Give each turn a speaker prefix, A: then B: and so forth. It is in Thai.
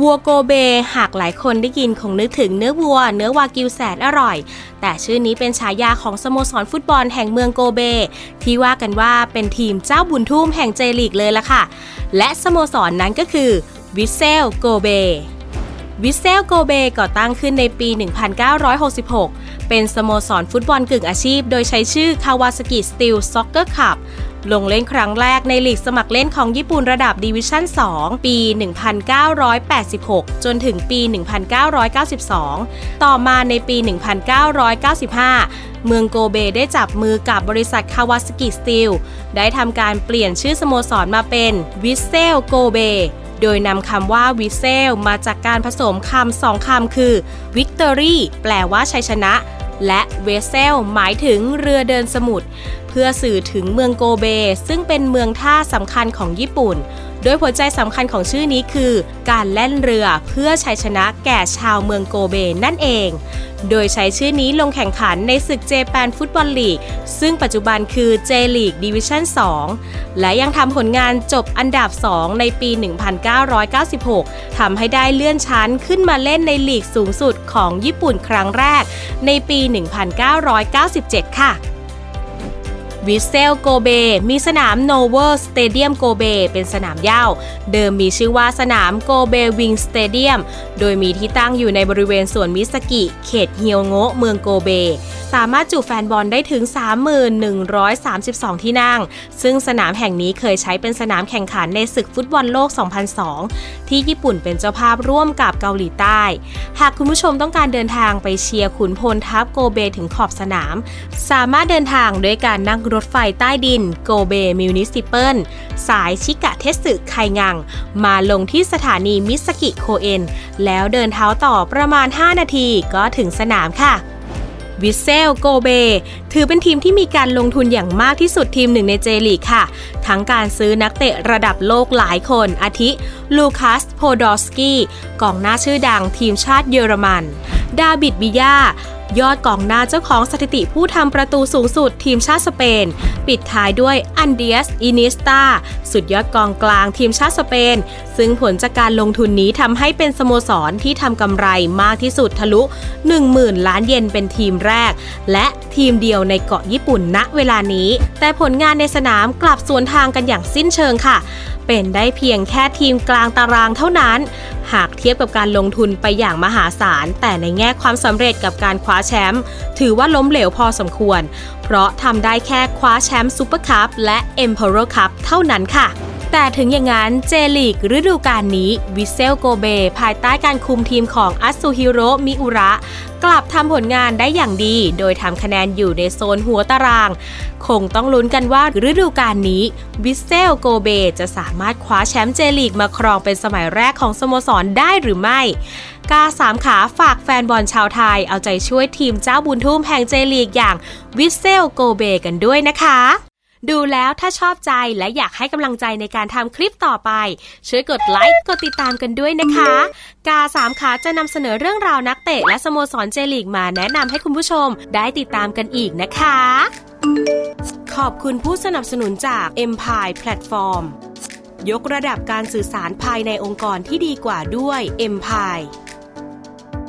A: วัวโกเบ หากหลายคนได้ยินคงนึกถึงเนื้อวัว เนื้อวากิวแสนอร่อย แต่ชื่อนี้เป็นฉายาของสโมสรฟุตบอลแห่งเมืองโกเบ ที่ว่ากันว่าเป็นทีมเจ้าบุญทุ่มแห่งเจลีกเลยล่ะค่ะ และสโมสรนนั้นก็คือวิเซลโกเบ วิเซลโกเบก่อตั้งขึ้นในปี 1966 เป็นสโมสรฟุตบอลกึ่งอาชีพ โดยใช้ชื่อคาวาสกิสตีลซ็อกเกอร์คับลงเล่นครั้งแรกในลีกสมัครเล่นของญี่ปุ่นระดับดิวิชั่น 2 ปี 1986 จนถึงปี 1992 ต่อมาในปี 1995 เมืองโกเบได้จับมือกับบริษัทคาวาสกิสตีลได้ทำการเปลี่ยนชื่อสโมสรมาเป็นวิเซลโกเบ โดยนำคำว่าวิเซลมาจากการผสมคำสองคำคือ Victory แปลว่าชัยชนะ และเวเซลหมายถึงเรือเดินสมุทรเพื่อสื่อถึงเมืองโกเบ ซึ่งเป็นเมืองท่าสำคัญของญี่ปุ่น โดยหัวใจสำคัญของชื่อนี้คือ การแล่นเรือเพื่อชัยชนะแก่ชาวเมืองโกเบนั่นเอง โดยใช้ชื่อนี้ลงแข่งขันในศึกเจแปนฟุตบอลลีก ซึ่งปัจจุบันคือเจลีกดิวิชั่น 2 และยังทำผลงานจบอันดับ 2 ในปี 1996 ทำให้ได้เลื่อนชั้นขึ้นมาเล่นในลีกสูงสุดของญี่ปุ่นครั้งแรก ในปี 1997 ค่ะ วิเซลโกเบ มีสนามโนเวอร์สเตเดียมโกเบ เป็นสนามหญ้า เดิมมีชื่อว่าสนามโกเบวิงสเตเดียม โดยมีที่ตั้งอยู่ในบริเวณสวนมิสกิ เขตเฮียวโงะเมืองโกเบ สามารถจุแฟนบอลได้ถึง 3132 ที่นั่ง ซึ่งสนามแห่งนี้เคยใช้เป็นสนามแข่งขันในศึกฟุตบอลโลก 2002 ที่ญี่ปุ่นเป็นเจ้าภาพร่วมกับเกาหลีใต้ หากคุณผู้ชมต้องการเดินทางไปเชียร์ขุนพลทัพโกเบถึงขอบสนาม สามารถเดินทางด้วยการนั่งรถไฟใต้ดินโกเบมิวนิสิเปิลสายชิกะเทสึไคงัง มาลงที่สถานีมิสกิโคเอน แล้วเดินเท้าต่อประมาณ 5 นาทีก็ถึงสนามค่ะวิเซลโกเบ ถือเป็นทีมที่มีการลงทุนอย่างมากที่สุดทีมหนึ่งในเจลีกค่ะ ทั้งการซื้อนักเตะระดับโลกหลายคน อาทิ ลูคัส โพดอสกี้กองหน้าชื่อดังทีมชาติเยอรมัน ดาบิดบิยา ยอดกองหน้าเจ้าของสถิติผู้ทำประตูสูงสุดทีมชาติสเปน ปิดท้ายด้วยอันเดียสอินิสตาสุดยอดกองกลางทีมชาติสเปน ซึ่งผลจากการลงทุนนี้ทำให้เป็นสโมสรที่ทำกำไรมากที่สุดทะลุ 10,000 ล้านเยนเป็นทีมแรก และทีมเดียวในเกาะญี่ปุ่นณเวลานี้ แต่ผลงานในสนามกลับสวนทางกันอย่างสิ้นเชิงค่ะ เป็นได้เพียงแค่ทีมกลางตารางเท่านั้น หากเทียบกับการลงทุนไปอย่างมหาศาล แต่ในแง่ความสำเร็จกับการคว้าแชมป์ถือว่าล้มเหลวพอสมควร เพราะทำได้แค่คว้าแชมป์ซูเปอร์คัพและ e m p e r o r Cup เท่านั้นค่ะ แต่ถึงอย่างนั้นเจลีกฤดูกาลนี้วิเซลโกเบ ภายใต้การคุมทีมของอัตซูฮิโรมิอุระกลับทำผลงานได้อย่างดี โดยทำคะแนนอยู่ในโซนหัวตาราง คงต้องลุ้นกันว่าฤดูกาลนี้วิเซลโกเบจะสามารถคว้าแชมป์เจลีกมาครองเป็นสมัยแรกของสโมสรได้หรือไม่ กาสามขาฝากแฟนบอลชาวไทย เอาใจช่วยทีมเจ้าบุญทุ่มแห่งเจลีกอย่างวิเซลโกเบกันด้วยนะคะ ดูแล้วถ้าชอบใจและอยากให้กำลังใจในการทำคลิปต่อไป ช่วยกดไลค์กดติดตามกันด้วยนะคะ กาสามขาจะนำเสนอเรื่องราวนักเตะและสโมสรเจลีกมาแนะนำให้คุณผู้ชมได้ติดตามกันอีกนะคะ ขอบคุณผู้สนับสนุนจาก Empire Platform ยกระดับการสื่อสารภายในองค์กรที่ดีกว่าด้วย Empire